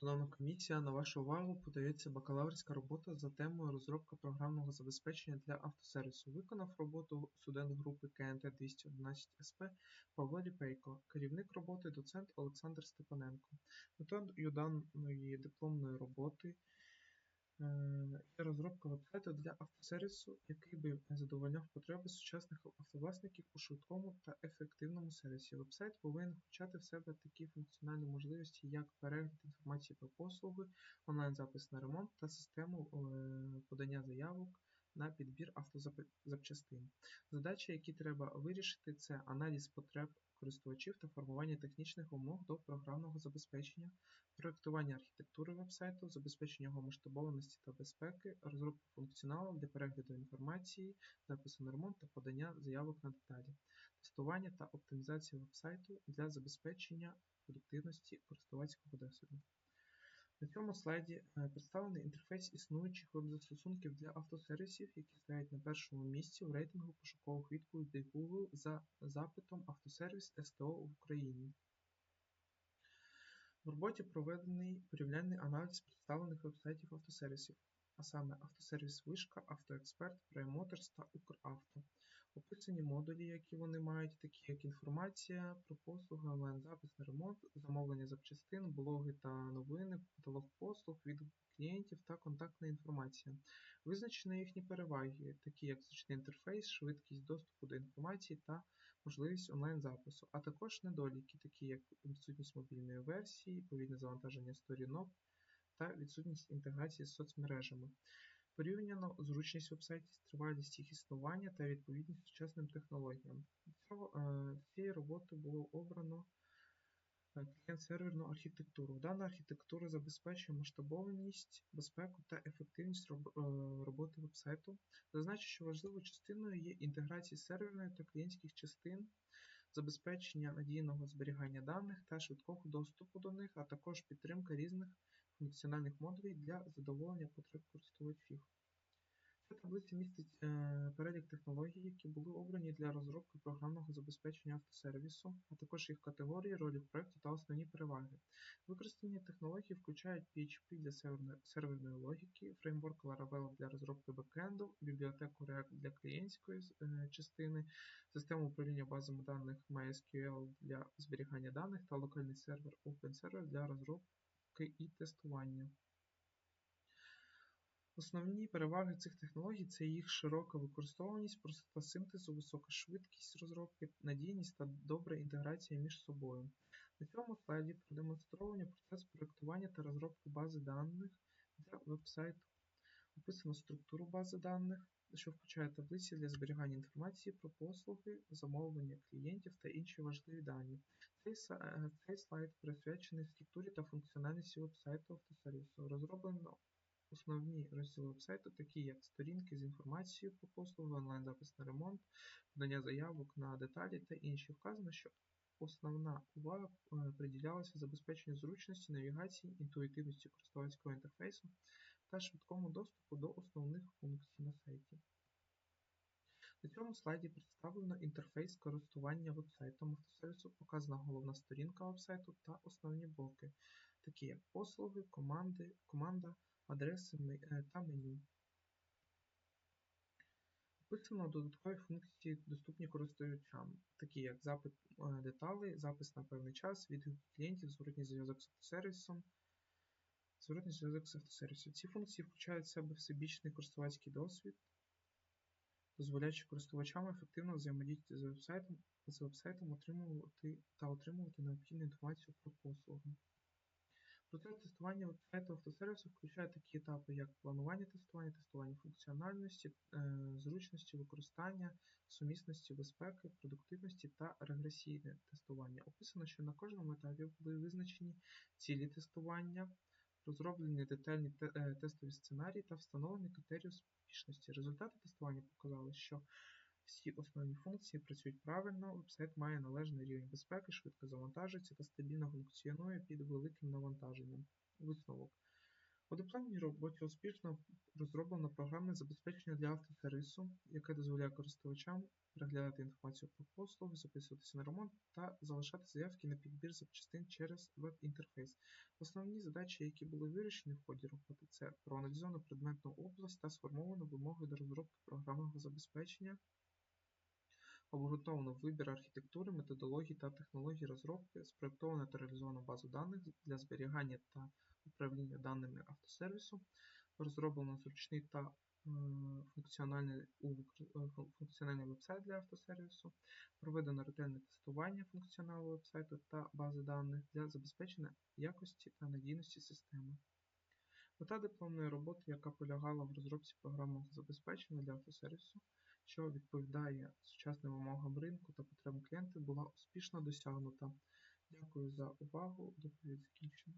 Шановна комісія, на вашу увагу подається бакалаврська робота за темою розробка програмного забезпечення для автосервісу. Виконав роботу студент групи КНТ 211 СП Павло Ліпейко, керівник роботи доцент Олександр Степаненко. Методою даної дипломної роботи розробка вебсайту для автосервісу, який би задовольняв потреби сучасних автовласників у швидкому та ефективному сервісі. Вебсайт повинен включати в себе такі функціональні можливості, як перегляд інформації про послуги, онлайн-запис на ремонт та систему е, подання заявок на підбір автозапчастин. Задачі, які треба вирішити, це аналіз потреб користувачів та формування технічних вимог до програмного забезпечення, проєктування архітектури вебсайту, забезпечення його масштабованості та безпеки, розробку функціоналу для перегляду інформації, запису на ремонт та подання заявок на деталі, тестування та оптимізація вебсайту для забезпечення продуктивності користувацького досвіду. На цьому слайді е, представлений інтерфейс існуючих веб-застосунків для автосервісів, які стоять на першому місці в рейтингу пошукових відповідей Google за запитом Автосервіс СТО в Україні. В роботі проведений порівняльний аналіз представлених веб-сайтів автосервісів, а саме Автосервіс Вишка, Автоексперт, Prime та Укравто. Описані модулі, які вони мають, такі як інформація про послуги, онлайн-запис на ремонт, замовлення запчастин, блоги та новини, каталог послуг, відгуки клієнтів та контактна інформація. Визначені їхні переваги, такі як зручний інтерфейс, швидкість доступу до інформації та можливість онлайн-запису, а також недоліки, такі як відсутність мобільної версії, повільне завантаження сторінок та відсутність інтеграції з соцмережами. Порівняно зручність вебсайтів, тривалість їх існування та відповідність сучасним технологіям. Е, цієї роботи було обрано е, клієнт-серверну архітектуру. Дана архітектура забезпечує масштабованість, безпеку та ефективність е, роботи вебсайту. Зазначу, що важливою частиною є інтеграція серверної та клієнтських частин, забезпечення надійного зберігання даних та швидкого доступу до них, а також підтримка різних функціональних модулей для задоволення потреб користувачів. Ця таблиця містить е, перелік технологій, які були обрані для розробки програмного забезпечення автосервісу, а також їх категорії, ролі в проєкті та основні переваги. Використані технології включають PHP для серверної логіки, фреймворк Laravel для розробки бекенду, бібліотеку React для клієнтської е, частини, систему управління базами даних MySQL для зберігання даних та локальний сервер OpenServer для розробки і тестування. Основні переваги цих технологій це їх широка використовуваність, простота синтезу, висока швидкість розробки, надійність та добра інтеграція між собою. На цьому слайді продемонстровані процес проєктування та розробки бази даних для веб-сайту. Описано структуру бази даних, що включає таблиці для зберігання інформації про послуги, замовлення клієнтів та інші важливі дані. Цей, цей слайд присвячений структурі та функціональності веб-сайту автосервісу. Розроблено Основні розділи вебсайту, такі як сторінки з інформацією про послуги, онлайн-запис на ремонт, подання заявок на деталі та інші. Вказано, що основна увага е, приділялася забезпеченню зручності, навігації, інтуїтивності користувацького інтерфейсу та швидкому доступу до основних функцій на сайті. На цьому слайді представлено інтерфейс користування вебсайтом автосервісу, показана головна сторінка вебсайту та основні блоки, такі як послуги, команди, команда адреси е, та меню. Описано додаткові функції, доступні користувачам, такі як запит е, деталей, запис на певний час, відгуки клієнтів, зворотній зв'язок з автосервісом, зворотній зв'язок з автосервісом. Ці функції включають в себе всебічний користувацький досвід, дозволяючи користувачам ефективно взаємодіяти з вебсайтом, з вебсайтом отримувати та отримувати необхідну інформацію про послуги. Процес тестування веб-сайту автосервісу включає такі етапи, як планування тестування, тестування функціональності, е, зручності використання, сумісності безпеки, продуктивності та регресійне тестування. Описано, що на кожному етапі були визначені цілі тестування, розроблені детальні е, тестові сценарії та встановлені критерії успішності. Результати тестування показали, що всі основні функції працюють правильно, веб-сайт має належний рівень безпеки, швидко завантажується та стабільно функціонує під великим навантаженням. Висновок. У дипломній роботі успішно розроблено програмне забезпечення для автосервісу, яке дозволяє користувачам переглядати інформацію про послуги, записуватися на ремонт та залишати заявки на підбір запчастин через веб-інтерфейс. Основні задачі, які були вирішені в ході роботи, це проаналізовано предметну область та сформовано вимоги до розробки програмного забезпечення, обґрунтовано вибір архітектури, методологій та технологій розробки, спроєктовано та реалізовано базу даних для зберігання та управління даними автосервісу, розроблено зручний та е, функціональний, е, фун- функціональний веб-сайт для автосервісу, проведено ретельне тестування функціоналу веб-сайту та бази даних для забезпечення якості та надійності системи. Мета дипломної роботи, яка полягала в розробці програмного забезпечення для автосервісу, що відповідає сучасним вимогам ринку та потребам клієнтів, була успішно досягнута. Дякую за увагу. Доповідь закінчена.